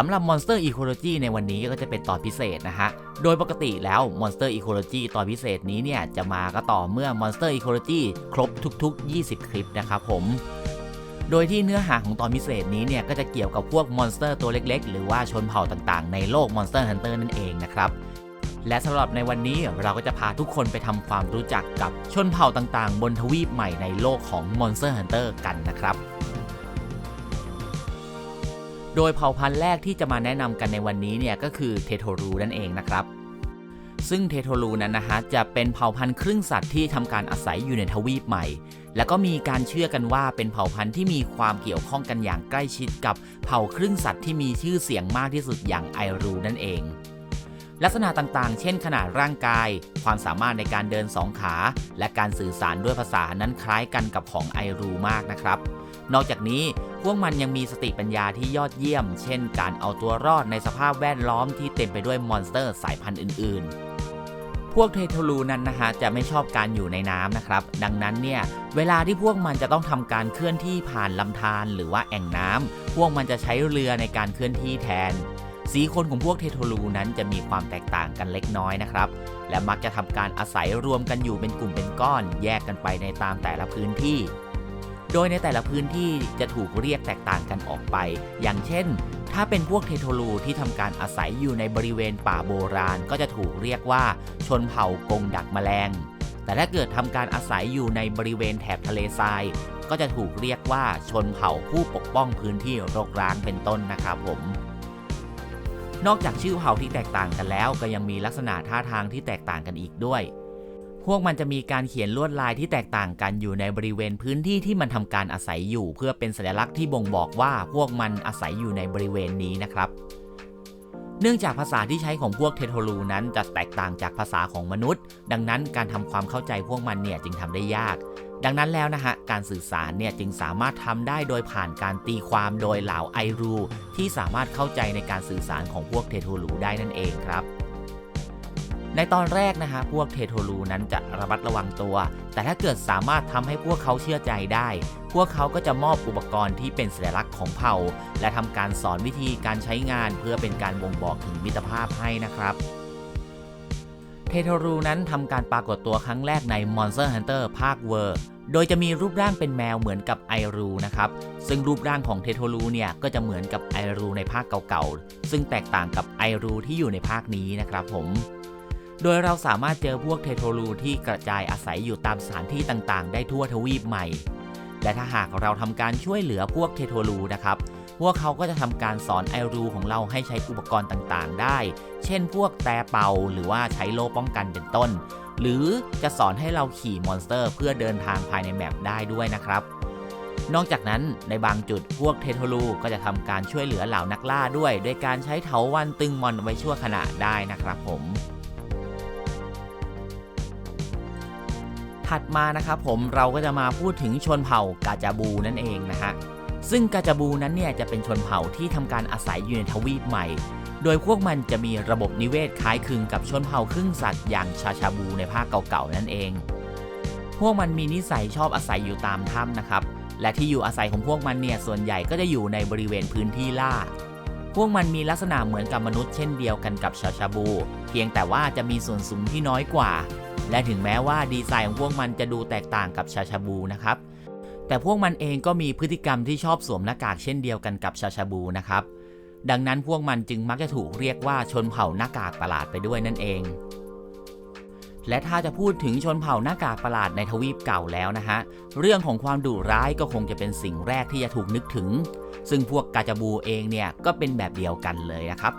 สำหรับ Monster Ecology ในวันนี้ก็จะเป็นตอนพิเศษนะฮะ โดยปกติแล้ว Monster Ecology ตอนพิเศษนี้เนี่ย จะมาก็ต่อเมื่อ Monster Ecology ครบทุก ๆ 20 คลิปนะครับผม โดยที่เนื้อหาของตอนพิเศษนี้เนี่ย ก็จะเกี่ยวกับพวกมอนสเตอร์ตัวเล็ก ๆ หรือว่าชนเผ่าต่างๆ ในโลก Monster Hunter นั่นเองนะครับและสำหรับในวันนี้เราก็จะพาทุกคนไปทำความรู้จักกับชนเผ่าต่างๆ บนทวีปใหม่ในโลกของ Monster Hunter กันนะครับ โดยเผ่าพันธุ์แรกที่จะมาแนะนำกันในวันนี้เนี่ยก็คือเทโทรูนั่นเองนะครับ ซึ่งเทโทรูนั้นนะฮะจะเป็นเผ่าพันธุ์ครึ่งสัตว์ที่ทำการอาศัยอยู่ในทวีปใหม่ แล้วก็มีการเชื่อกันว่าเป็นเผ่าพันธุ์ที่มีความเกี่ยวข้องกันอย่างใกล้ชิดกับเผ่าครึ่งสัตว์ที่มีชื่อเสียงมากที่สุดอย่างไอรูนั่นเองลักษณะต่างๆ เช่นขนาดร่างกาย ความสามารถในการเดินสองขา และการสื่อสารด้วยภาษานั้นคล้ายกันกับของไอรูมากนะครับ นอกจากนี้ พวกมันยังมีสติปัญญาที่ยอดเยี่ยม เช่น การเอาตัวรอดในสภาพแวดล้อมที่เต็มไปด้วยมอนสเตอร์สายพันธุ์อื่น ๆ พวกเทโทลูนั้นนะฮะจะไม่ชอบการอยู่ในน้ำนะครับ ดังนั้นเนี่ยเวลาที่พวกมันจะต้องทำการเคลื่อนที่ผ่านลำธารหรือว่าแอ่งน้ำพวกมันจะใช้เรือในการเคลื่อนที่แทน สีคนของพวกเทโทลูนั้นจะมีความแตกต่างกันเล็กน้อยนะครับ และมักจะทำการอาศัยรวมกันอยู่เป็นกลุ่มเป็นก้อน แยกกันไปในตามแต่ละพื้นที่ โดยในแต่ละพื้นที่จะถูกเรียกแตกต่างกันออกไป อย่างเช่น ถ้าเป็นพวกเทโทลูที่ทำการอาศัยอยู่ในบริเวณป่าโบราณก็จะถูกเรียกว่า ชนเผ่ากงดักแมลง แต่ถ้าเกิดทำการอาศัยอยู่ในบริเวณแถบทะเลทราย ก็จะถูกเรียกว่าชนเผ่าผู้ปกป้องพื้นที่รกร้างเป็นต้นนะครับผมนอกจากชื่อเผ่าที่แตกต่างกันแล้ว ก็ยังมีลักษณะท่าทางที่แตกต่างกันอีกด้วย พวกมันจะมีการเขียนลวดลายที่แตกต่างกันอยู่ในบริเวณพื้นที่ที่มันทำการอาศัยอยู่ เพื่อเป็นสัญลักษณ์ที่บ่งบอกว่าพวกมันอาศัยอยู่ในบริเวณนี้นะครับเนื่องจากภาษาที่ใช้ของพวกเทโทลูนั้นจะแตกต่างจากภาษาของมนุษย์ ดังนั้นการทำความเข้าใจพวกมันเนี่ยจึงทำได้ยาก ดังนั้นแล้วนะฮะการสื่อสารเนี่ยจึงสามารถทำได้โดยผ่านการตีความโดยเหล่าไอรู ที่สามารถเข้าใจในการสื่อสารของพวกเทโทลูได้นั่นเองครับ ในตอนแรกนะฮะพวกเทโทลูนั้นจะระมัดระวังตัว แต่ถ้าเกิดสามารถทำให้พวกเขาเชื่อใจได้ พวกเขาก็จะมอบอุปกรณ์ที่เป็นสัญลักษณ์ของเผ่า และทำการสอนวิธีการใช้งานเพื่อเป็นการบ่งบอกถึงมิตรภาพให้นะครับเทโทรูนั้นทำการปรากฏตัวครั้งแรกใน Monster Hunter ภาคเวอร์ โดยจะมีรูปร่างเป็นแมวเหมือนกับไอรูนะครับ ซึ่งรูปร่างของเทโทรูเนี่ยก็จะเหมือนกับไอรูในภาคเก่าๆ ซึ่งแตกต่างกับไอรูที่อยู่ในภาคนี้นะครับผม โดยเราสามารถเจอพวกเทโทรูที่กระจายอาศัยอยู่ตามสถานที่ต่างๆ ได้ทั่วทวีปใหม่ และถ้าหากเราทำการช่วยเหลือพวกเทโทรูนะครับ พวกเขาก็จะทำการสอนไอรูของเราให้ใช้อุปกรณ์ต่างๆ ได้ เช่น พวกแต่เป่าหรือว่าใช้โล่ป้องกันเป็นต้น หรือจะสอนให้เราขี่มอนสเตอร์ เพื่อเดินทางภายในแมปได้ด้วยนะครับนอกจากนั้นในบางจุดพวกเทโทลูก็จะทำการช่วยเหลือเหล่านักล่าด้วย โดยการใช้เถาวันตึงมอนไว้ชั่วขณะได้นะครับผม ถัดมานะครับผมเราก็จะมาพูดถึงชนเผ่ากาจาบูนั่นเองนะฮะซึ่งกาจาบูนั้นเนี่ยจะเป็นชนเผ่าที่ทำการอาศัยอยู่ในทวีปใหม่ โดยพวกมันจะมีระบบนิเวศคล้ายคลึงกับชนเผ่าครึ่งสัตว์อย่างชาชาบูในภาคเก่าๆนั่นเอง พวกมันมีนิสัยชอบอาศัยอยู่ตามถ้ำนะครับ และที่อยู่อาศัยของพวกมันเนี่ยส่วนใหญ่ก็จะอยู่ในบริเวณพื้นที่ล่า พวกมันมีลักษณะเหมือนกับมนุษย์เช่นเดียวกันกับชาชาบู เพียงแต่ว่าจะมีส่วนสูงที่น้อยกว่า และถึงแม้ว่าดีไซน์ของพวกมันจะดูแตกต่างกับชาชาบูนะครับ แต่พวกมันเองก็มีพฤติกรรมที่ชอบสวมหน้ากากเช่นเดียวกันกับชาชาบูนะครับ ดังนั้นพวกมันจึงมักจะถูกเรียกว่าชนเผ่าหน้ากากประหลาดไปด้วยนั่นเอง และถ้าจะพูดถึงชนเผ่าหน้ากากประหลาดในทวีปเก่าแล้วนะฮะ เรื่องของความดุร้ายก็คงจะเป็นสิ่งแรกที่จะถูกนึกถึง ซึ่งพวกกาจาบูเองเนี่ยก็เป็นแบบเดียวกันเลยนะครับ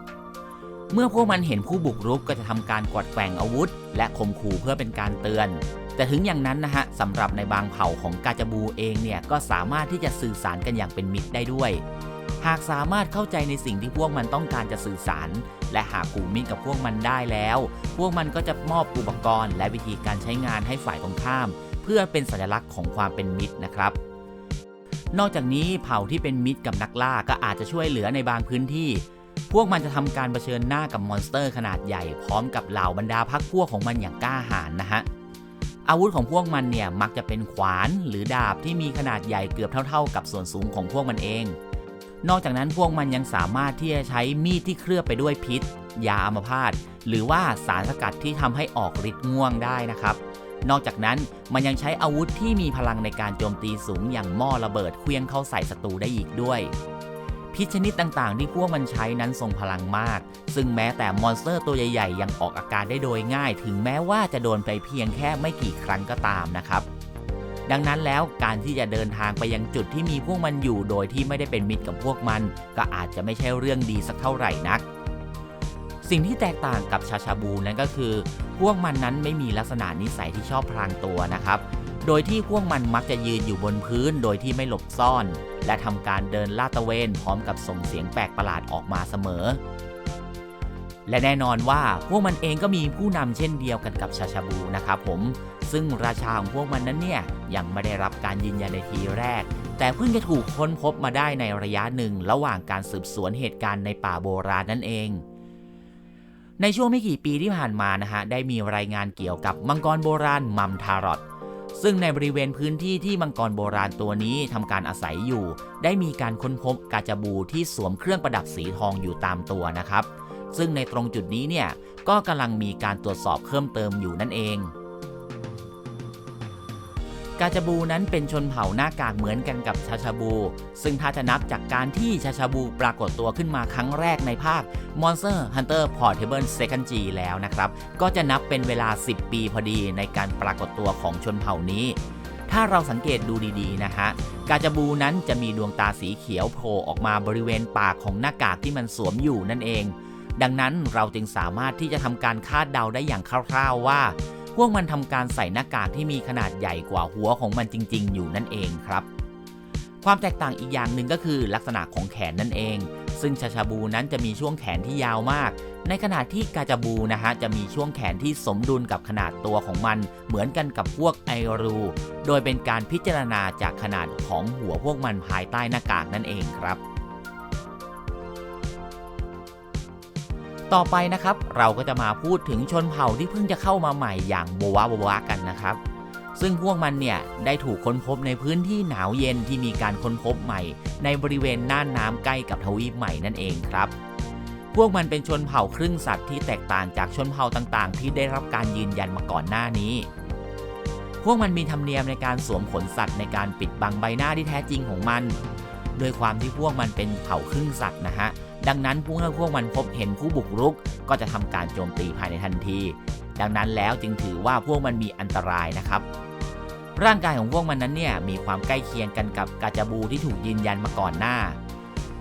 เมื่อพวกมันเห็นผู้บุกรุกก็จะทำการกวัดแกว่งอาวุธ และข่มขู่เพื่อเป็นการเตือน แต่ถึงอย่างนั้นนะฮะสำหรับในบางเผ่าของกาจบูเองเนี่ยก็สามารถที่จะสื่อสารกันอย่างเป็นมิตรได้ด้วย หากสามารถเข้าใจในสิ่งที่พวกมันต้องการจะสื่อสาร และหากผูกมิตรกับพวกมันได้แล้ว พวกมันก็จะมอบอุปกรณ์ และวิธีการใช้งานให้ฝ่ายตรงข้าม เพื่อเป็นสัญลักษณ์ของความเป็นมิตรนะครับนอกจากนี้เผ่าที่เป็นมิตรกับนักล่าก็อาจจะช่วยเหลือในบางพื้นที่ พวกมันจะทำการรเผชิญหน้ากับมอนสเตอร์ขนาดใหญ่พร้อมกับเหล่าบรรดาพักพวกของมันอย่างกล้าหาญนะฮะอาวุธของพวกมันเนี่ยมักจะเป็นขวานหรือดาบที่มีขนาดใหญ่เกือบเท่า ๆ กับส่วนสูงของพวกมันเอง นอกจากนั้นพวกมันยังสามารถที่จะใช้มีดที่เคลือบไปด้วยพิษ ยาอัมพาตหรือว่าสารสกัดที่ทำให้ออกฤทธิ์ง่วงได้นะครับ นอกจากนั้นมันยังใช้อาวุธที่มีพลังในการโจมตีสูงอย่างหม้อระเบิดเคลื่องเข้าใส่ศัตรูได้อีกด้วย พิษชนิดต่างๆ ที่พวกมันใช้นั้นทรงพลังมาก ซึ่งแม้แต่มอนสเตอร์ตัวใหญ่ๆ ยังออกอาการได้โดยง่าย ถึงแม้ว่าจะโดนไปเพียงแค่ไม่กี่ครั้งก็ตามนะครับ ดังนั้นแล้วการที่จะเดินทางไปยังจุดที่มีพวกมันอยู่โดยที่ไม่ได้เป็นมิตรกับพวกมัน ก็อาจจะไม่ใช่เรื่องดีสักเท่าไหร่นัก สิ่งที่แตกต่างกับชาชาบูนั้นก็คือ พวกมันนั้นไม่มีลักษณะนิสัยที่ชอบพรางตัวนะครับ โดยที่พวกมันมักจะยืนอยู่บนพื้น โดยที่ไม่หลบซ่อน และทำการเดินลาดตระเวนพร้อมกับส่งเสียงแปลกประหลาดออกมาเสมอ และแน่นอนว่าพวกมันเองก็มีผู้นำเช่นเดียวกันกับชาชาบูนะครับผม ซึ่งราชาของพวกมันนั้นเนี่ยยังไม่ได้รับการยืนยันในทีแรก แต่เพิ่งจะถูกค้นพบมาได้ในระยะหนึ่งระหว่างการสืบสวนเหตุการณ์ในป่าโบราณนั่นเองในช่วงไม่กี่ปีที่ผ่านมานะฮะ ได้มีรายงานเกี่ยวกับมังกรโบราณมัมทารอต ซึ่งในบริเวณพื้นที่ที่มังกรโบราณตัวนี้ทำการอาศัยอยู่ ได้มีการค้นพบกาจาบูที่สวมเครื่องประดับสีทองอยู่ตามตัวนะครับ ซึ่งในตรงจุดนี้เนี่ยก็กำลังมีการตรวจสอบเพิ่มเติมอยู่นั่นเอง กาจาบูนั้นเป็นชนเผ่าหน้ากากเหมือนกันกับชาชาบู ซึ่งถ้าจะนับจากการที่ชาชาบูปรากฏตัวขึ้นมาครั้งแรกในภาค Monster Hunter Portable Second G แล้วนะครับ ก็จะนับเป็นเวลา 10 ปีพอดีในการปรากฏตัวของชนเผ่านี้ ถ้าเราสังเกตดูดีๆนะฮะกาจาบูนั้นจะมีดวงตาสีเขียวโผล่ออกมาบริเวณปากของหน้ากากที่มันสวมอยู่นั่นเอง ดังนั้นเราจึงสามารถที่จะทำการคาดเดาได้อย่างคร่าวๆว่า วกมันทำการใส่หน้ากากที่มีขนาดใหญ่กว่าหัวของมันจริง ๆ อยู่นั่นเองครับ ความแตกต่างอีกอย่างหนึ่งก็คือลักษณะของแขนนั่นเอง ซึ่งชาชาบูนั้นจะมีช่วงแขนที่ยาวมาก ในขณะที่กาจาบูนะฮะจะมีช่วงแขนที่สมดุลกับขนาดตัวของมัน เหมือนกันกับพวกไอรู โดยเป็นการพิจารณาจากขนาดของหัวพวกมันภายใต้หน้ากากนั่นเองครับ ต่อไปนะครับ เราก็จะมาพูดถึงชนเผ่าที่เพิ่งจะเข้ามาใหม่อย่างโบวาโบวากันนะครับ ซึ่งพวกมันเนี่ยได้ถูกค้นพบในพื้นที่หนาวเย็นที่มีการค้นพบใหม่ ในบริเวณน่านน้ำใกล้กับทวีปใหม่นั่นเองครับ พวกมันเป็นชนเผ่าครึ่งสัตว์ที่แตกต่างจากชนเผ่าต่างๆ ที่ได้รับการยืนยันมาก่อนหน้านี้ พวกมันมีธรรมเนียมในการสวมขนสัตว์ในการปิดบังใบหน้าที่แท้จริงของมัน โดยความที่พวกมันเป็นเผ่าครึ่งสัตว์นะฮะ ดังนั้นเมื่อพวกมันพบเห็นผู้บุกรุก ก็จะทำการโจมตีภายในทันที ดังนั้นแล้วจึงถือว่าพวกมันมีอันตรายนะครับ ร่างกายของพวกมันนั้นเนี่ยมีความใกล้เคียงกันกับกาจาบูที่ถูกยืนยันมาก่อนหน้า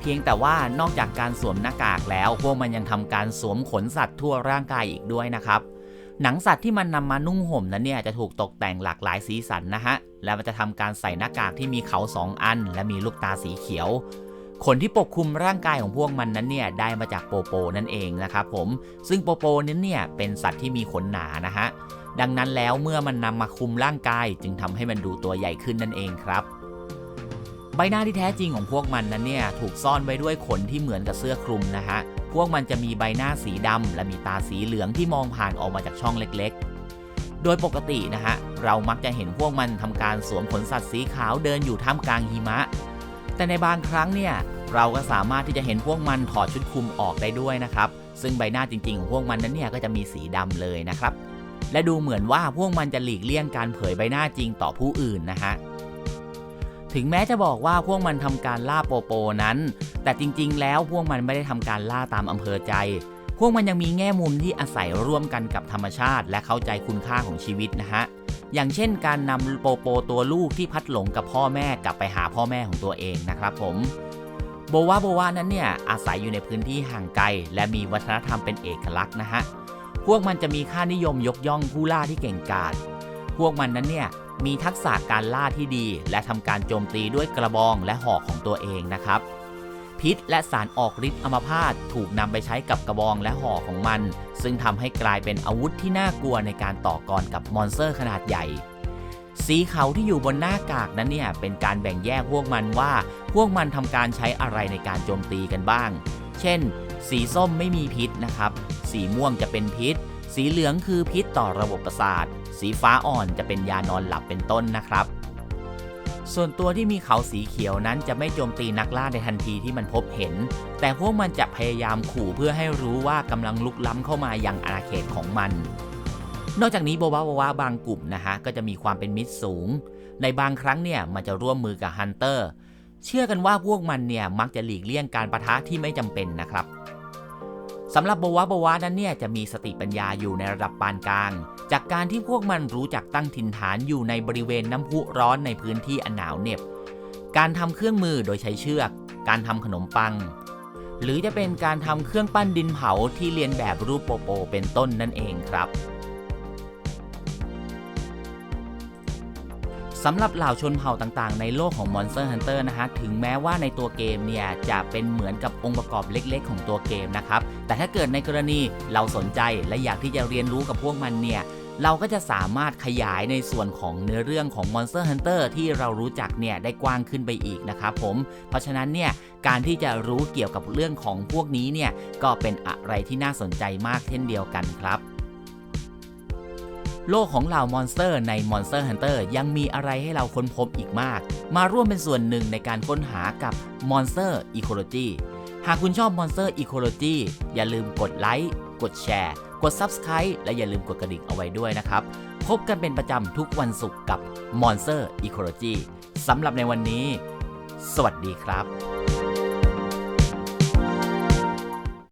เพียงแต่ว่านอกจากการสวมหน้ากากแล้ว พวกมันยังทำการสวมขนสัตว์ทั่วร่างกายอีกด้วยนะครับหนังสัตว์ที่มันนำมานุ่งห่มนั้นเนี่ยจะถูกตกแต่งหลากหลายสีสันนะฮะ และมันจะทำการใส่หน้ากากที่มีเขาสองอัน และมีลูกตาสีเขียว ขนที่ปกคลุมร่างกายของพวกมันนั้นเนี่ยได้มาจากโปโปนั่นเองนะครับผมซึ่งโปโปนั้นเนี่ยเป็นสัตว์ที่มีขนหนานะฮะดังนั้นแล้วเมื่อมันนำมาคลุมร่างกาย จึงทำให้มันดูตัวใหญ่ขึ้นนั่นเองครับ ใบหน้าที่แท้จริงของพวกมันนั้นเนี่ยถูกซ่อนไว้ด้วยขนที่เหมือนกับเสื้อคลุมนะฮะพวกมันจะมีใบหน้าสีดำและมีตาสีเหลืองที่มองผ่านออกมาจากช่องเล็กๆ โดยปกตินะฮะเรามักจะเห็นพวกมันทำการสวมขนสัตว์สีขาวเดินอยู่ท่ามกลางหิมะ แต่ในบางครั้งเนี่ยเราก็สามารถที่จะเห็นพวกมันถอดชุดคลุมออกได้ด้วยนะครับ ซึ่งใบหน้าจริงๆของพวกมันนั้นเนี่ยก็จะมีสีดำเลยนะครับ และดูเหมือนว่าพวกมันจะหลีกเลี่ยงการเผยใบหน้าจริงต่อผู้อื่นนะฮะถึงแม้จะบอกว่าพวกมันทำการล่าโปโปนั้น แต่จริงๆ แล้วพวกมันไม่ได้ทำการล่าตามอำเภอใจ พวกมันยังมีแง่มุมที่อาศัยร่วมกันกับธรรมชาติ และเข้าใจคุณค่าของชีวิตนะฮะ อย่างเช่นการนำโปโปตัวลูกที่พัดหลงกับพ่อแม่กลับไปหาพ่อแม่ของตัวเองนะครับผมโบวาโบวานั้นเนี่ยอาศัยอยู่ในพื้นที่ห่างไกล และมีวัฒนธรรมเป็นเอกลักษณ์นะฮะพวกมันจะมีค่านิยมยกย่องผู้ล่าที่เก่งกาจพวกมันนั้นเนี่ยมีทักษะการล่าที่ดี และทำการโจมตีด้วยกระบองและหอกของตัวเองนะครับ พิษ และสารออกฤทธิ์อัมพาตถูกนำไปใช้กับกระบองและห่อของมัน ซึ่งทำให้กลายเป็นอาวุธที่น่ากลัวในการต่อกรกับมอนสเตอร์ขนาดใหญ่ สีเขาที่อยู่บนหน้ากากนั้นเนี่ยเป็นการแบ่งแยกพวกมันว่า พวกมันทำการใช้อะไรในการโจมตีกันบ้าง เช่น สีส้มไม่มีพิษนะครับ สีม่วงจะเป็นพิษ สีเหลืองคือพิษต่อระบบประสาท สีฟ้าอ่อนจะเป็นยานอนหลับเป็นต้นนะครับ ส่วนตัวที่มีเขาสีเขียวนั้นจะไม่โจมตีนักล่าในทันทีที่มันพบเห็น แต่พวกมันจะพยายามขู่เพื่อให้รู้ว่ากำลังลุกล้ำเข้ามายังอาณาเขตของมัน นอกจากนี้โบบาโบวาบางกลุ่มนะฮะก็จะมีความเป็นมิตรสูง ในบางครั้งเนี่ยมันจะร่วมมือกับฮันเตอร์ เชื่อกันว่าพวกมันเนี่ยมักจะหลีกเลี่ยงการประทะที่ไม่จำเป็นนะครับ สำหรับโบวะโบวานั้นเนี่ยจะมีสติปัญญาอยู่ในระดับปานกลาง จากการที่พวกมันรู้จักตั้งถิ่นฐานอยู่ในบริเวณน้ำพุร้อนในพื้นที่อันหนาวเหน็บ การทำเครื่องมือโดยใช้เชือก การทำขนมปัง หรือจะเป็นการทำเครื่องปั้นดินเผาที่เรียนแบบรูปโปโปเป็นต้นนั่นเองครับ สำหรับเหล่าชนเผ่าต่างๆ ในโลกของ Monster Hunter นะฮะ ถึงแม้ว่าในตัวเกมเนี่ย จะเป็นเหมือนกับองค์ประกอบเล็กๆ ของตัวเกมนะครับ แต่ถ้าเกิดในกรณีเราสนใจและอยากที่จะเรียนรู้กับพวกมันเนี่ยเราก็จะสามารถขยายในส่วนของเนื้อเรื่องของ Monster Hunter ที่เรารู้จักเนี่ยได้กว้างขึ้นไปอีกนะครับผม เพราะฉะนั้นเนี่ยการที่จะรู้เกี่ยวกับเรื่องของพวกนี้เนี่ยก็เป็นอะไรที่น่าสนใจมากเช่นเดียวกันครับ โลกของเหล่ามอนสเตอร์ใน Monster Hunter ยังมีอะไรให้เราค้นพบอีกมาก มาร่วมเป็นส่วนหนึ่งในการค้นหากับ Monster Ecology หากคุณชอบ Monster Ecology อย่าลืมกดไลค์กดแชร์ กด Subscribe และอย่าลืมกดกระดิ่งเอาไว้ด้วยนะครับ พบกันเป็นประจำทุกวันศุกร์กับ Monster Ecology สำหรับในวันนี้ สวัสดีครับ